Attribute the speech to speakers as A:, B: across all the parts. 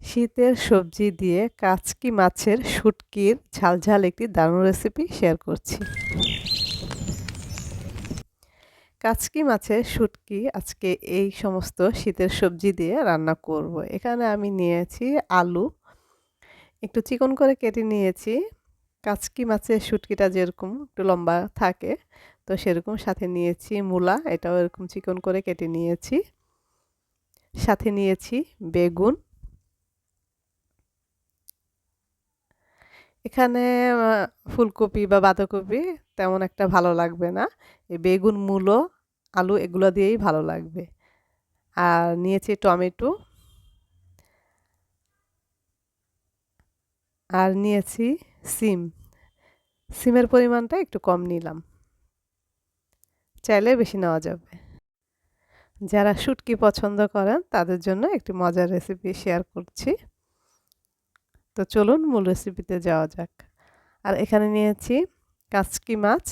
A: শীতের সবজি দিয়ে কাচকি মাছের শুটকির ঝালঝাল একটি দারুণ রেসিপি শেয়ার করছি। কাচকি মাছের শুটকি আজকে এই সমস্ত শীতের সবজি দিয়ে রান্না করব। এখানে আমি নিয়েছি আলু, একটু চিকন করে কেটে নিয়েছি। কাচকি মাছের শুটকিটা যেরকম একটু লম্বা থাকে, তো সেরকম সাথে নিয়েছি মূলা, এটাও এরকম চিকন করে কেটে নিয়েছি। সাথে নিয়েছি বেগুন এখানে ফুলকপি বা বাঁধাকপি তেমন একটা ভালো লাগবে না। এই বেগুন, মূলো, আলু এগুলো দিয়েই ভালো লাগবে। আর নিয়েছি টমেটো। আর নিয়েছি সিম। সিমের পরিমাণটা একটু কম নিলাম। চাইলে বেশি নেওয়া যাবে। যারা শুটকি পছন্দ করেন তাদের জন্য একটি মজার রেসিপি শেয়ার করছি। তো চলুন মূল রেসিপিতে যাওয়া যাক। আর এখানে নিয়েছি কাচকি মাছ।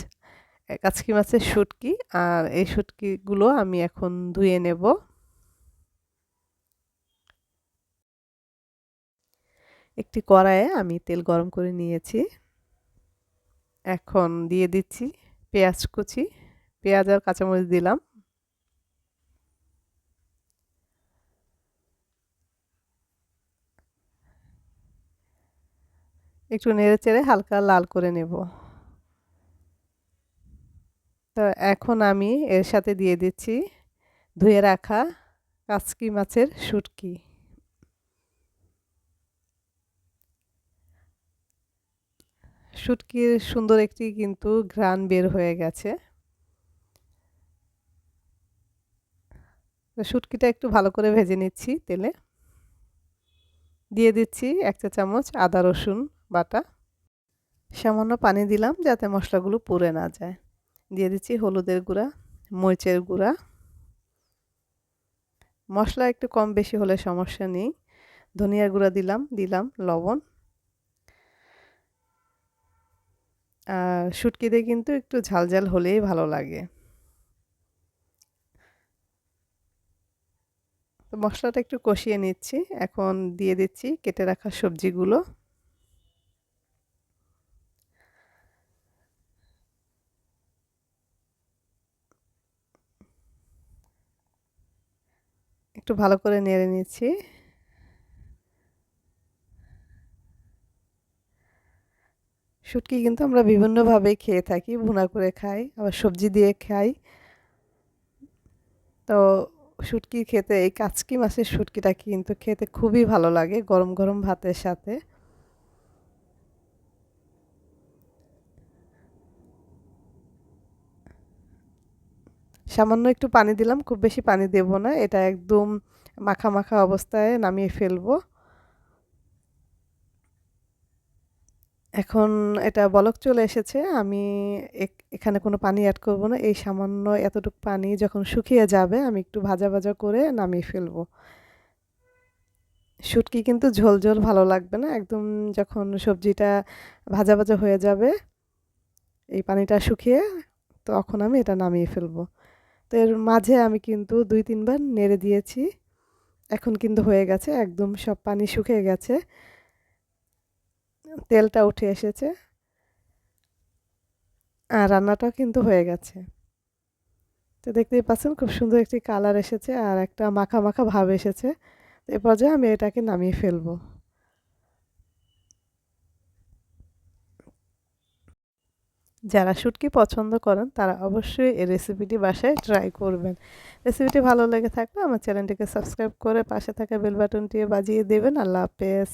A: কাচকি মাছের শুটকি। আর এই শুটকিগুলো আমি এখন ধুয়ে নেব। একটি কড়াইয়ে আমি তেল গরম করে নিয়েছি। এখন দিয়ে দিচ্ছি পেঁয়াজ কুচি। পেঁয়াজ আর কাঁচামরিচ দিলাম। একটু নেড়ে চেড়ে হালকা লাল করে নেব। তো এখন আমি এর সাথে দিয়ে দিচ্ছি ধুয়ে রাখা কাচকি মাছের শুটকি। শুটকির সুন্দর একটি কিন্তু ঘ্রাণ বের হয়ে গেছে। শুটকিটা একটু ভালো করে ভেজে নিচ্ছি তেলে। দিয়ে দিচ্ছি এক চা চামচ আদা রসুন। বাটা। সামান্য পানি দিলাম যাতে মশলাগুলো পুড়ে না যায়। দিয়ে দিচ্ছি হলুদের গুঁড়া, মরিচের গুঁড়া। মশলা একটু কম বেশি হলে সমস্যা নেই। ধনিয়ার গুঁড়া দিলাম দিলাম লবণ। আর শুটকিতে কিন্তু একটু ঝালঝাল হলেই ভালো লাগে। তো মশলাটা একটু কষিয়ে নিচ্ছি। এখন দিয়ে দিচ্ছি কেটে রাখা সবজিগুলো। একটু ভালো করে নেড়ে নিচ্ছি। শুটকি কিন্তু আমরা বিভিন্নভাবে খেয়ে থাকি, ভুনা করে খাই, আবার সবজি দিয়ে খাই। তো শুটকি খেতে, এই কাচকি মাছের শুটকিটা কিন্তু খেতে খুবই ভালো লাগে, গরম গরম ভাতের সাথে। সামান্য একটু পানি দিলাম, খুব বেশি পানি দেব না, এটা একদম মাখা মাখা অবস্থায় নামিয়ে ফেলব। এখন এটা বলক চলে এসেছে, আমি এখানে কোনো পানি অ্যাড করব না, এই সামান্য এতটুকু পানি যখন শুকিয়ে যাবে, আমি একটু ভাজা ভাজা করে নামিয়ে ফেলব। শুটকি কিন্তু ঝোল ঝোল ভালো লাগবে না, একদম যখন সবজিটা ভাজা ভাজা হয়ে যাবে, এই পানিটা শুকিয়ে, তখন আমি এটা নামিয়ে ফেলব। তো এর মাঝে আমি কিন্তু দুই, তিনবার নেড়ে দিয়েছি। এখন কিন্তু হয়ে গেছে, একদম সব পানি শুকিয়ে গেছে। তেলটা উঠে এসেছে। আর রান্নাটাও কিন্তু হয়ে গেছে। তো দেখতেই পাচ্ছেন, খুব সুন্দর একটি কালার এসেছে আর একটা মাখা মাখা ভাব এসেছে। এ পর্যায়ে আমি এটাকে নামিয়ে ফেলব। যারা শুটকি পছন্দ করেন, তারা অবশ্যই এই রেসিপিটি বাসায় ট্রাই করবেন। রেসিপিটি ভালো লেগে থাকলে আমার চ্যানেলটিকে সাবস্ক্রাইব করে পাশে থাকা বেল বাটনটি বাজিয়ে দেবেন। আল্লাহ হাফেজ।